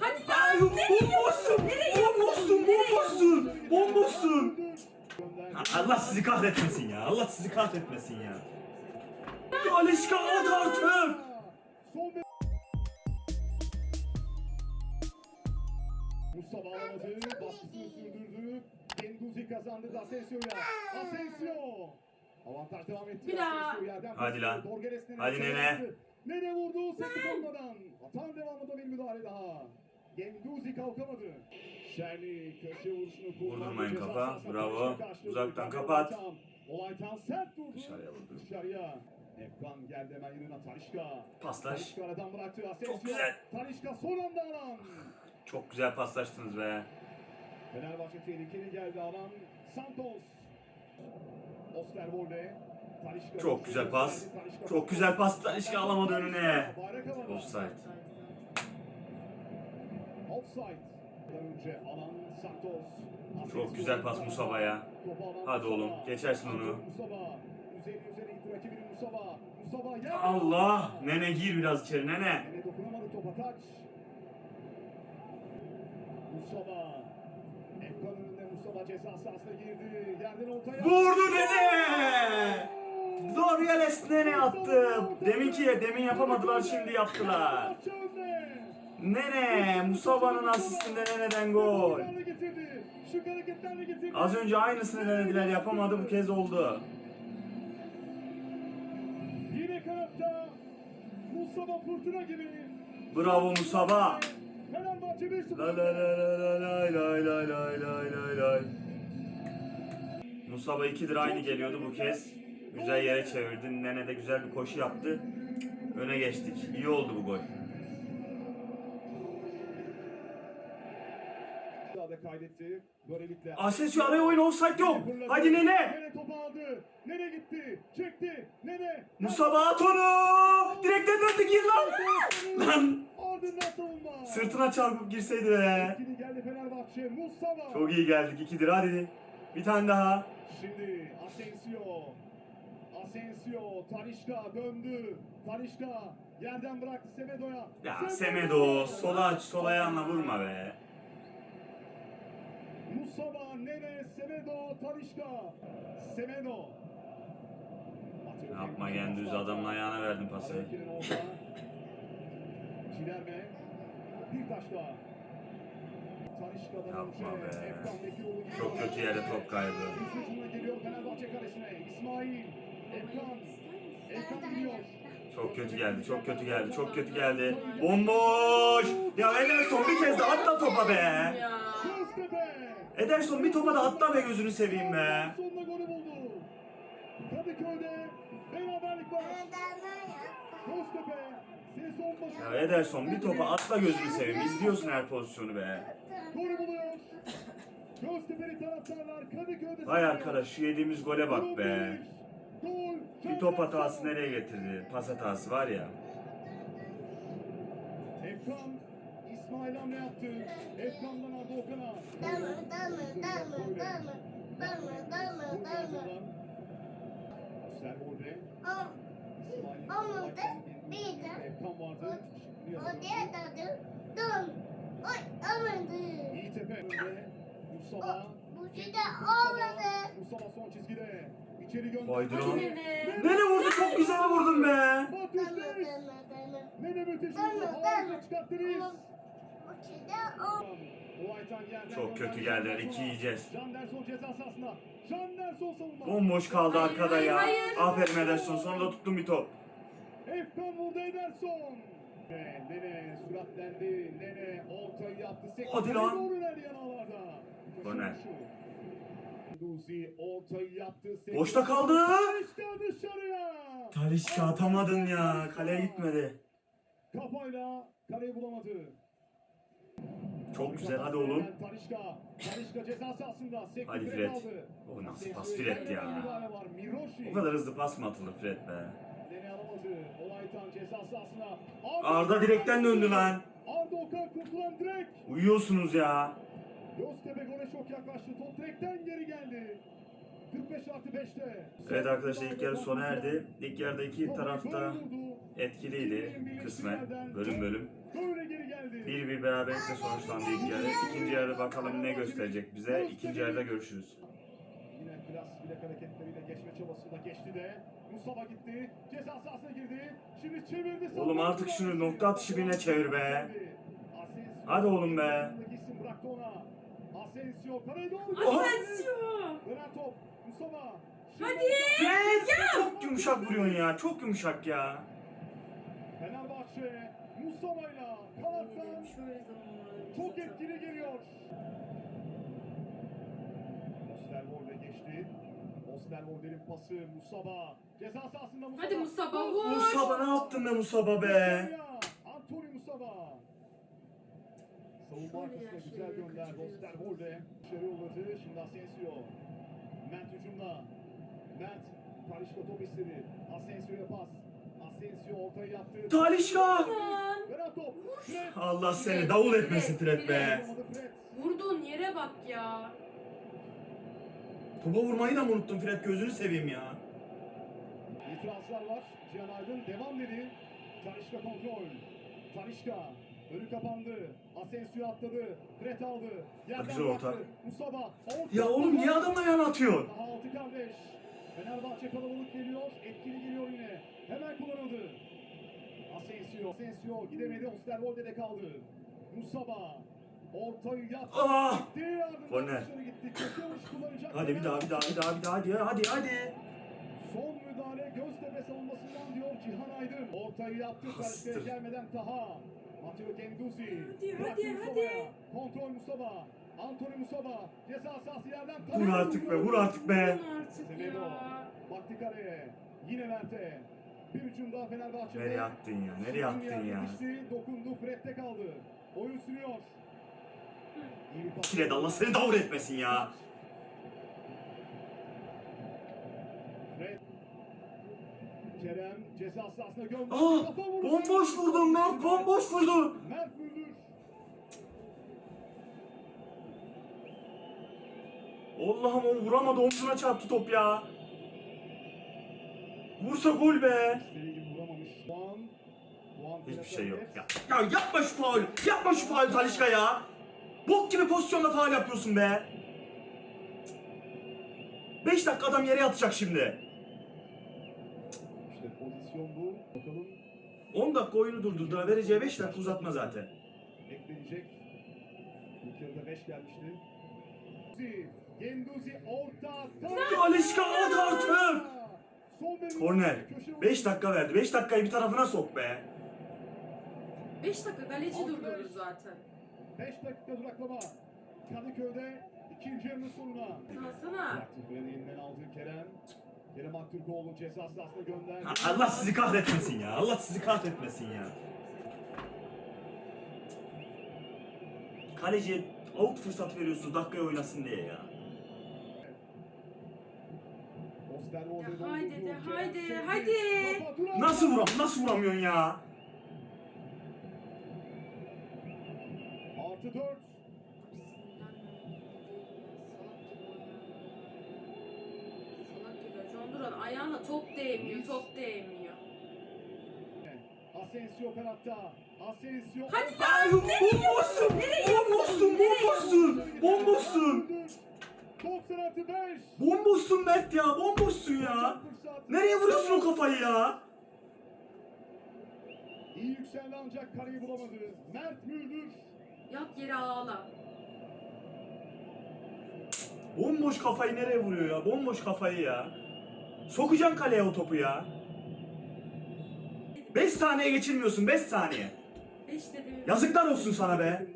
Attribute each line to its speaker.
Speaker 1: Hadi ya.
Speaker 2: Ay bomboşsun. Bomboşsun. Bomboşsun. Bomboşsun. Allah sizi kahretmesin ya. Allah sizi kahretmesin ya. Alişka at artık.
Speaker 3: Mustafa alamadı. Baskısını sürdürdü. Genduzi kazandı da Asensio'ya. Asensio. Avantaj devam etti.
Speaker 1: Bir daha.
Speaker 2: Hadi lan. Hadi Nene.
Speaker 3: Nene vurdu. Seti kalmadan. Atan devamında bir müdahale daha. Genduzi kalkamadı. Şerli köşe vuruşunu kullandı.
Speaker 2: Vurdurmayın kafa. Bravo. Uzaktan kapat.
Speaker 3: Olaytan. Sert durdu.
Speaker 2: Dışarıya vurdu.
Speaker 3: Dışarıya. Efkan geldi hemen yanına Talişka.
Speaker 2: Paslaş.
Speaker 3: Talişka aradan bıraktı. Asensio.
Speaker 2: Çok güzel.
Speaker 3: Talişka son anda alan.
Speaker 2: Çok güzel paslaştınız be.
Speaker 3: Fenerbahçe tehlikeli geldi alan. Santos. Osterwolde.
Speaker 2: Çok güzel pas. Çok güzel pas. Talişka alamadı önüne. Offside. Çok güzel pas Musaba'ya. Hadi oğlum, geçersin onu. Allah. Nene gir biraz içeri nene. Vurdu nene. Dorgales nene attı. Deminki demin yapamadılar şimdi yaptılar. Nene Musaba'nın asistinde neneden gol. Az önce aynısını denediler yapamadı bu kez oldu.
Speaker 3: Yine kanatta. Musaba fırtına gibi.
Speaker 2: Bravo Musaba.
Speaker 3: Fenerbahçe 1-0.
Speaker 2: La la la la la lay lay lay lay lay lay. Musaba 2'dir aynı geliyordu bu kez. Güzel yere çevirdi. Nene de güzel bir koşu yaptı. Öne geçtik. İyi oldu bu gol. Asensio araya oyun offside yok. Hadi Nene.
Speaker 3: Nene topu aldı. Nene gitti. Çekti. Nene.
Speaker 2: Musaba at onu. Direkten döndü gir lan. Lan. Sırtına çarpıp girseydi be.
Speaker 3: Mustafa.
Speaker 2: Çok iyi geldik. 2'dir hadi. Bir tane daha.
Speaker 3: Şimdi Asensio. Asensio. Talişka döndü. Talişka yerden bıraktı Semedo'ya.
Speaker 2: Ya Semedo sola aç sol ayağınla vurma be.
Speaker 3: Mustafa, Nene, Semedo, Talişka. Semedo.
Speaker 2: Yapma Gendüz adamın ayağına verdin pası.
Speaker 3: Çilerme. Bir taş daha.
Speaker 2: Yapma be. Çok kötü yerde top
Speaker 3: ucuna geliyor Fenerbahçe kalesine. İsmail.
Speaker 2: Çok kötü geldi, çok kötü geldi, çok kötü geldi. Bomboş! Ya Ederson bir kez de atla topa be! Ederson bir topa da atla be gözünü seveyim be! Ya Ederson bir topa atla gözünü seveyim. İzliyorsun her pozisyonu be. Vay arkadaş şu yediğimiz gole bak be. Bir top hatası nereye getirdi? Pas hatası var ya.
Speaker 3: Efkan İsmail hamle yaptı. Efkan'dan Arda Okan'a. Servolde. İsmail.
Speaker 4: Olmadı. Bir de.
Speaker 3: Efkan vardı.
Speaker 4: O diğer tadı. Dön. Oy olmadı.
Speaker 3: İyi tepe önde. Mustafa.
Speaker 4: Bu şey de
Speaker 3: Mustafa.
Speaker 4: olmadı.
Speaker 3: Mustafa son çizgide. İçeri gönderdi.
Speaker 1: Nene.
Speaker 2: Vurdu çok güzel vurdun be.
Speaker 3: Reis. Nene müthiş. Harika çıkarttı Reis.
Speaker 2: Çok kötü
Speaker 3: Can
Speaker 2: iki yiyeceğiz.
Speaker 3: Can Derson ceza sahasında. Can Derson savunma.
Speaker 2: Bomboş kaldı
Speaker 1: Hayır,
Speaker 2: arkada ya.
Speaker 1: hayır, hayır.
Speaker 2: Aferin Ederson sonra da tuttun bir top.
Speaker 3: Efkan vurdu Ederson. Nene, Nene süratlendi. Nene ortayı yaptı. Sekti.
Speaker 2: Hadi lan.
Speaker 3: Doğru ilerleyen yanağlarda.
Speaker 2: Korner.
Speaker 3: Ortayı yaptı.
Speaker 2: Boşta kaldı.
Speaker 3: İşte dışarıya.
Speaker 2: Talişka atamadın ya. Kaleye gitmedi.
Speaker 3: Kafayla kaleyi bulamadı.
Speaker 2: Çok güzel hadi oğlum.
Speaker 3: Talişka. Talişka ceza sahasında.
Speaker 2: Hadi
Speaker 3: Fred.
Speaker 2: O nasıl pas Fred ya. O kadar hızlı pas mı atılır Fred be? Arda direkten döndü lan.
Speaker 3: Arda Okan kurtulan direkt.
Speaker 2: Uyuyorsunuz ya.
Speaker 3: Göztepe gole çok yaklaştı. Top direkten geri geldi. 45 artı 5'te.
Speaker 2: Evet arkadaşlar ilk yarı sona erdi. İlk yarıda iki tarafta etkiliydi kısmen bölüm bölüm. Bir bir beraberlikle sonuçlandı ilk yarı. İkinci yarı bakalım ne gösterecek bize. İkinci yarıda görüşürüz.
Speaker 3: Yine klas bilek hareketleriyle geçme çabasında geçti de. Mustafa gitti. Ceza sahasına girdi. Şimdi çevirdi.
Speaker 2: Oğlum artık şunu nokta atışı birine çevir be. Hadi oğlum be.
Speaker 3: Asensio kaleye doğru.
Speaker 1: Asensio.
Speaker 3: Dönen top.
Speaker 1: Hadi.
Speaker 2: Fred çok yumuşak vuruyorsun ya. Çok yumuşak ya.
Speaker 3: Fenerbahçe Mustafa'yla kanattan çok etkili geliyor. Osterwolde geçti. Osterwolde'nin pası Mustafa. Ceza sahasında Mustafa.
Speaker 1: Hadi Mustafa, vur.
Speaker 2: Musaba ne yaptın be Musaba be?
Speaker 3: Antony Mustafa. Savunma arkasına güzel
Speaker 1: kaçırıyorsun.
Speaker 3: Osterwolde. Dışarı yolladı. Şimdi Asensio. Mert hücumda. Mert Karışka top istedi. Asensio'ya pas. Asensio ortayı yaptı.
Speaker 2: Talişka!
Speaker 3: Top.
Speaker 2: Allah seni davul etmesin Fred be.
Speaker 1: Vurduğun yere bak ya.
Speaker 2: Topa vurmayı da mı unuttun Fred gözünü seveyim ya.
Speaker 3: İtirazlar var. Cihan Aydın devam dedi. Talişka kontrol. Talişka. Önü kapandı. Asensio atladı. Fred aldı. Yerden
Speaker 2: güzel orta.
Speaker 3: Orta.
Speaker 2: Ya oğlum niye adamla yan atıyor?
Speaker 3: Daha altı kardeş. Fenerbahçe kalabalık geliyor. Etkili geliyor yine. Hemen kullanıldı. Asensio. Asensio gidemedi. Osterwolde'de kaldı. Mustafa. Ortayı yaptı.
Speaker 2: Ah!
Speaker 3: Gitti. Ardından
Speaker 2: Korner.
Speaker 3: dışarı gitti. Kullanacak.
Speaker 2: Hadi bir daha bir daha bir daha bir daha hadi hadi hadi.
Speaker 3: Müdahale Göztepe savunmasından diyor Cihan Aydın. Ortayı yaptı. Karşıya gelmeden Taha. Matteo Genduzi.
Speaker 1: Hadi, hadi,
Speaker 3: Mustafa'ya. Kontrol Mustafa. Antony Mustafa. Ceza sahası yerden.
Speaker 2: Vur artık be vur artık be.
Speaker 3: Semedo.
Speaker 1: ya.
Speaker 3: Baktı kaleye. Yine Mert'e. Bir hücum daha Fenerbahçe'de.
Speaker 2: Nereye attın ya? Nereye attın ya?
Speaker 3: Yetişti, dokundu. Fred'de kaldı. Oyun sürüyor.
Speaker 2: Fred Allah seni davul etmesin ya.
Speaker 3: Fred. Kerem ceza sahasına gönderdi.
Speaker 2: Ah!
Speaker 3: Kafa vurdu.
Speaker 2: Bomboş vurdun Mert bomboş vurdu.
Speaker 3: Mert Müldür.
Speaker 2: Allah'ım o vuramadı omzuna çarptı top ya. Vursa gol be.
Speaker 3: İstediği gibi vuramamış. Doğan. Doğan
Speaker 2: Hiçbir şey yok. Ya, ya yapma şu faul. Yapma şu faul Talişka ya. Bok gibi pozisyonda faul yapıyorsun be. 5 dakika adam yere yatacak şimdi.
Speaker 3: Pozisyon bu. Bakalım
Speaker 2: 10 dakika oyunu durdurdular. Vereceği 5 dakika uzatma zaten.
Speaker 3: eklenecek. İlk yarıda 5 gelmişti. Genduzi orta.
Speaker 2: Talişka at artık.
Speaker 3: Son
Speaker 2: Korner.
Speaker 3: köşe vuruşu.
Speaker 2: 5 dakika verdi. 5 dakikayı bir tarafına sok be.
Speaker 1: 5 dakika kaleci durdurur zaten.
Speaker 3: 5 dakika duraklama. Kadıköy'de ikinci yarının sonuna.
Speaker 1: Alsana.
Speaker 3: Bıraktı Fred'i elinden aldı Kerem. Kerem Aktürkoğlu ceza sahasına gönderdi.
Speaker 2: Ha, Allah sizi kahretmesin ya. Allah sizi kahretmesin ya. Kaleciye out fırsat veriyorsunuz dakikaya oynasın diye ya.
Speaker 1: Ya haydi de, haydi,
Speaker 3: duran.
Speaker 2: Nasıl vuram nasıl vuramıyorsun ya?
Speaker 3: Artı 4.
Speaker 1: ayağına top değmiyor, top değmiyor.
Speaker 3: Asensio kanatta. Asensio.
Speaker 1: Hadi
Speaker 2: Ay bomboşsun! Bomboşsun! Bomboşsun! Bomboşsun!
Speaker 3: 90 artı 5.
Speaker 2: Bomboşsun Mert ya! Bomboşsun ya! Nereye vuruyorsun o kafayı ya?
Speaker 3: İyi yükseldi ancak kareyi bulamadı. Mert Müldür.
Speaker 1: Yat yere ağla.
Speaker 2: Bomboş kafayı nereye vuruyor ya? Bomboş kafayı ya. Sokacaksın kaleye o topu ya. 5 saniye geçirmiyorsun 5 saniye.
Speaker 1: 5 dedim.
Speaker 2: Yazıklar olsun sana be.